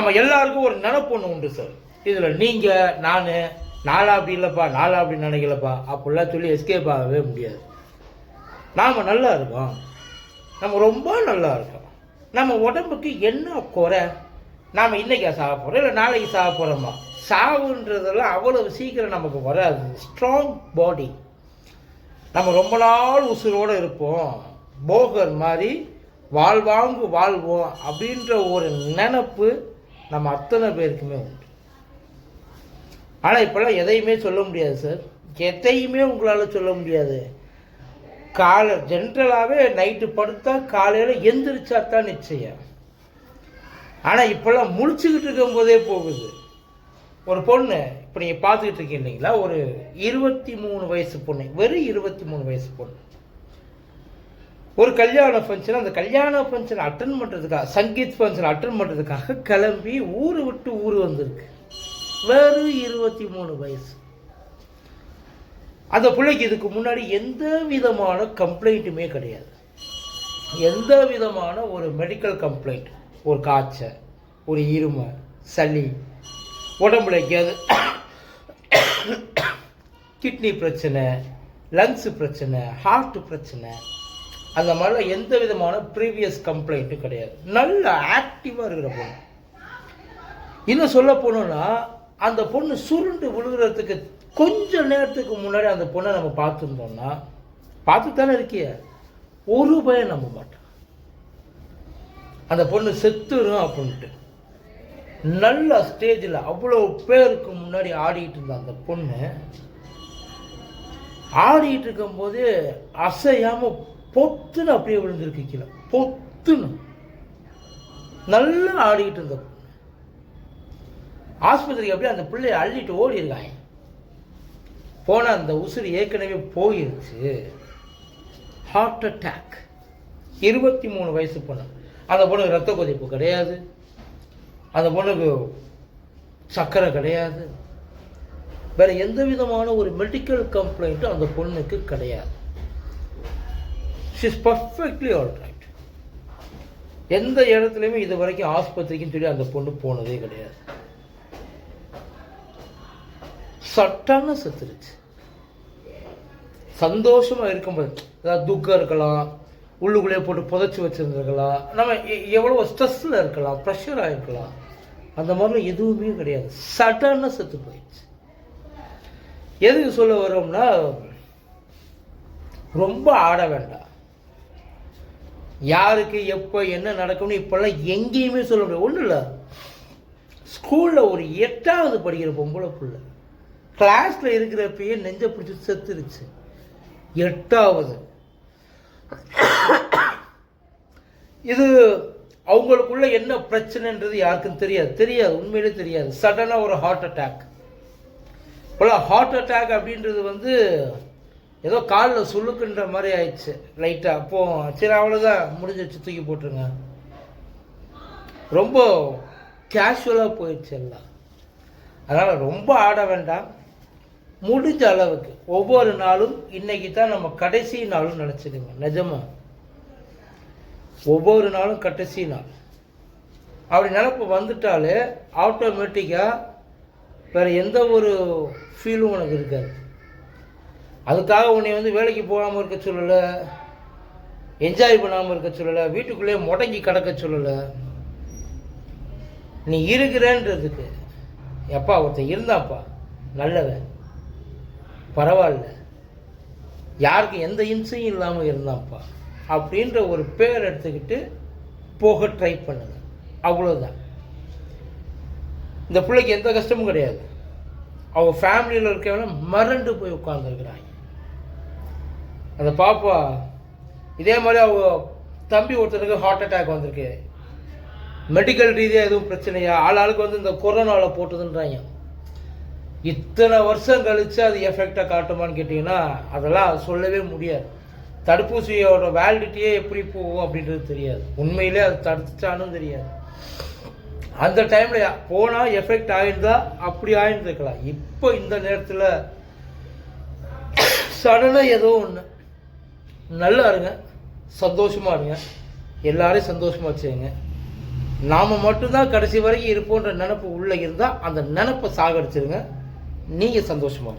நம்ம எல்லாருக்கும் ஒரு நினப்பு ஒன்று உண்டு சார் இதில் நீங்கள் நான் நாளா அப்படி இல்லைப்பா நாளா அப்படி நினைக்கலப்பா அப்படிலாம் சொல்லி எஸ்கேப் ஆகவே முடியாது. நாம் நல்லா இருக்கோம். நம்ம ரொம்ப நல்லா இருக்கோம். நம்ம உடம்புக்கு என்ன குறை? நாம் இன்றைக்கி சாக போகிறோம் இல்லை நாளைக்கு சாக போகிறோமா சாவுன்றதெல்லாம் அவ்வளவு சீக்கிரம் நமக்கு வராது. ஸ்ட்ராங் பாடி நம்ம ரொம்ப நாள் உசுரோடு இருப்போம். போகர் மாதிரி வாழ்வாங்கு வாழ்வோம் அப்படின்ற ஒரு நினப்பு நம்ம அத்தனை பேருக்குமே உண்டு. ஆனால் இப்போல்லாம் எதையுமே சொல்ல முடியாது சார் எதையுமே உங்களால் சொல்ல முடியாது. காலை ஜென்ரலாகவே நைட்டு படுத்தா காலையில் எந்திரிச்சா தான் நிச்சயம். ஆனால் இப்போல்லாம் முழிச்சுக்கிட்டு இருக்கும்போதே போகுது. ஒரு பொண்ணு இப்போ நீங்கள் பார்த்துக்கிட்டு இருக்கீங்க இல்லைங்களா? ஒரு இருபத்தி மூணு வயசு பொண்ணு வெறும் இருபத்தி மூணு வயசு பொண்ணு. ஒரு கல்யாண ஃபங்க்ஷன் அந்த கல்யாண ஃபங்க்ஷன் அட்டன் பண்ணுறதுக்காக சங்கீத் ஃபங்க்ஷன் அட்டன் பண்ணுறதுக்காக கிளம்பி ஊர் விட்டு ஊர் வந்திருக்கு. வெறும் இருபத்தி மூணு வயசு. அந்த பிள்ளைக்கு இதுக்கு முன்னாடி எந்த விதமான கம்ப்ளைண்ட்டுமே கிடையாது. எந்த விதமான ஒரு மெடிக்கல் கம்ப்ளைண்ட் ஒரு காய்ச்சல் ஒரு இருமை சளி உடம்புல எங்கேயாவது கிட்னி பிரச்சனை லங்ஸு பிரச்சனை ஹார்ட் பிரச்சனை அந்த மாதிரிலாம் எந்த விதமான ப்ரீவியஸ் கம்ப்ளைண்ட்டும் கிடையாது. நல்ல ஆக்டிவாக இருக்கிற பொண்ணு. இன்னும் சொல்ல போனோம்னா அந்த பொண்ணு சுருண்டு விழுகிறதுக்கு கொஞ்சம் நேரத்துக்கு முன்னாடி அந்த பொண்ணை நம்ம பார்த்துருந்தோம்னா பார்த்து தானே இருக்கிய? ஒரு பயம் நம்ப மாட்டோம் அந்த பொண்ணு செத்துரும் அப்படின்ட்டு. நல்ல ஸ்டேஜில் அவ்வளோ பேருக்கு முன்னாடி ஆடிக்கிட்டு இருந்த அந்த பொண்ணு ஆடிட்டு இருக்கும்போது அசையாமல் பொத்துன்னு அப்படியே விழுந்திருக்கு கீழே. பொத்துன்னு. நல்லா ஆடிக்கிட்டு இருந்த பொண்ணு ஆஸ்பத்திரிக்கு அப்படியே அந்த பிள்ளைய அள்ளிட்டு ஓடி இருக்காங்க அந்த உசுறு ஏற்கனவே போயிருச்சு. ஹார்ட் அட்டாக் இருபத்தி மூணு வயசு பொண்ணு. அந்த பொண்ணுக்கு ரத்த கொதிப்பு கிடையாது. அந்த பொண்ணுக்கு சர்க்கரை கிடையாது. வேறு எந்த விதமான ஒரு மெடிக்கல் கம்ப்ளைண்ட்டும் அந்த பொண்ணுக்கு கிடையாது. ஷிஸ் பர்ஃபெக்ட்லி ஆல் ரைட் எந்த இடத்துலையுமே இது வரைக்கும் ஆஸ்பத்திரிக்குன்னு சொல்லி அந்த பொண்ணு போனதே கிடையாது. சட்டான செத்துருச்சு. சந்தோஷமாக இருக்கும்போது அதாவது துக்கம் இருக்கலாம் உள்ளுக்குள்ளேயே போட்டு புதைச்சி வச்சுருந்துருக்கலாம். நம்ம எ- எவ்வளோ ஸ்ட்ரெஸ்ஸில் இருக்கலாம் ப்ரெஷராக இருக்கலாம் அந்த மாதிரிலாம் எதுவுமே கிடையாது. சடனாக செத்து போயிடுச்சு. எதுக்கு சொல்ல வரோம்னா ரொம்ப ஆட வேண்டாம். யாருக்கு எப்போ என்ன நடக்கும்னு இப்போல்லாம் எங்கேயுமே சொல்ல முடியாது. ஒன்றும் இல்லை. ஸ்கூலில் ஒரு எட்டாவது படிக்கிற பொம்பளை புள்ள. கிளாஸில் இருக்கிறப்பயே நெஞ்ச பிடிச்சி செத்துருச்சு. எட்டாவது. இது அவங்களுக்குள்ள என்ன பிரச்சனைன்றது யாருக்கும் தெரியாது. தெரியாது உண்மையிலே தெரியாது. சடனாக ஒரு ஹார்ட் அட்டாக் இப்போலாம் ஹார்ட் அட்டாக் அப்படின்றது வந்து ஏதோ காலில் சுழுக்குன்ற மாதிரி ஆயிடுச்சு. லைட்டாக அப்போ சரி அவ்வளோதான் முடிஞ்சிச்சு தூக்கி போட்டுருங்க. ரொம்ப கேஷுவலாக போயிடுச்சு எல்லாம். அதனால் ரொம்ப ஆட வேண்டாம். முடிஞ்ச அளவுக்கு. ஒவ்வொரு நாளும் இன்னைக்கு தான் நம்ம கடைசி நாளும் நினச்சிடுங்க நிஜமாக ஒவ்வொரு நாளும் கடைசி நாள். அப்படி நினப்பு வந்துட்டாலே ஆட்டோமேட்டிக்காக வேறு எந்த ஒரு ஃபீலும் உனக்கு இருக்காது. அதுக்காக உன்னை வந்து வேலைக்கு போகாமல் இருக்க சொல்லலை என்ஜாய் பண்ணாமல் இருக்க சொல்லலை வீட்டுக்குள்ளேயே முடங்கி கிடக்க சொல்லலை. நீ இருக்கிறேன்றதுக்கு எப்பா ஒருத்தன் இருந்தாப்பா நல்லவன். பரவாயில்ல. யாருக்கும் எந்த இன்சையும் இல்லாமல் இருந்தாப்பா அப்படின்ற ஒரு பேர் எடுத்துக்கிட்டு போக ட்ரை பண்ணுங்க. அவ்வளோதான் இந்த பிள்ளைக்கு எந்த கஷ்டமும் கிடையாது. அவள் ஃபேமிலியில் இருக்கவங்க மறண்டு போய் உட்காந்துருக்குறாங்க அந்த பாப்பா இதே மாதிரி அவங்க தம்பி ஒருத்தருக்கு ஹார்ட் அட்டாக் வந்திருக்கு. மெடிக்கல் ரீதியாக எதுவும் பிரச்சனையா? ஆள் ஆளுக்கு வந்து இந்த கொரோனாவில் போட்டுதுன்றாங்க. இத்தனை வருஷம் கழிச்சு அது எஃபெக்டாக காட்டுமான்னு கேட்டிங்கன்னா அதெல்லாம் சொல்லவே முடியாது. தடுப்பூசியோட வேலிடிட்டியே எப்படி போகும் அப்படின்றது தெரியாது. உண்மையிலே அது தடுத்துச்சானும் தெரியாது. அந்த டைமில் போனால் எஃபெக்ட் ஆயிருந்தா அப்படி ஆயிருந்துருக்கலாம். இப்போ இந்த நேரத்தில் சடனாக ஏதோ ஒன்று நல்லா இருங்க. சந்தோஷமாக இருங்க. எல்லாரையும் சந்தோஷமாக வச்சுங்க நாம் மட்டும்தான் கடைசி வரைக்கும் இருப்போன்ற நினப்பு உள்ளே இருந்தால் அந்த நினப்பை சாகடிச்சிருங்க. நீங்கள் சந்தோஷமாக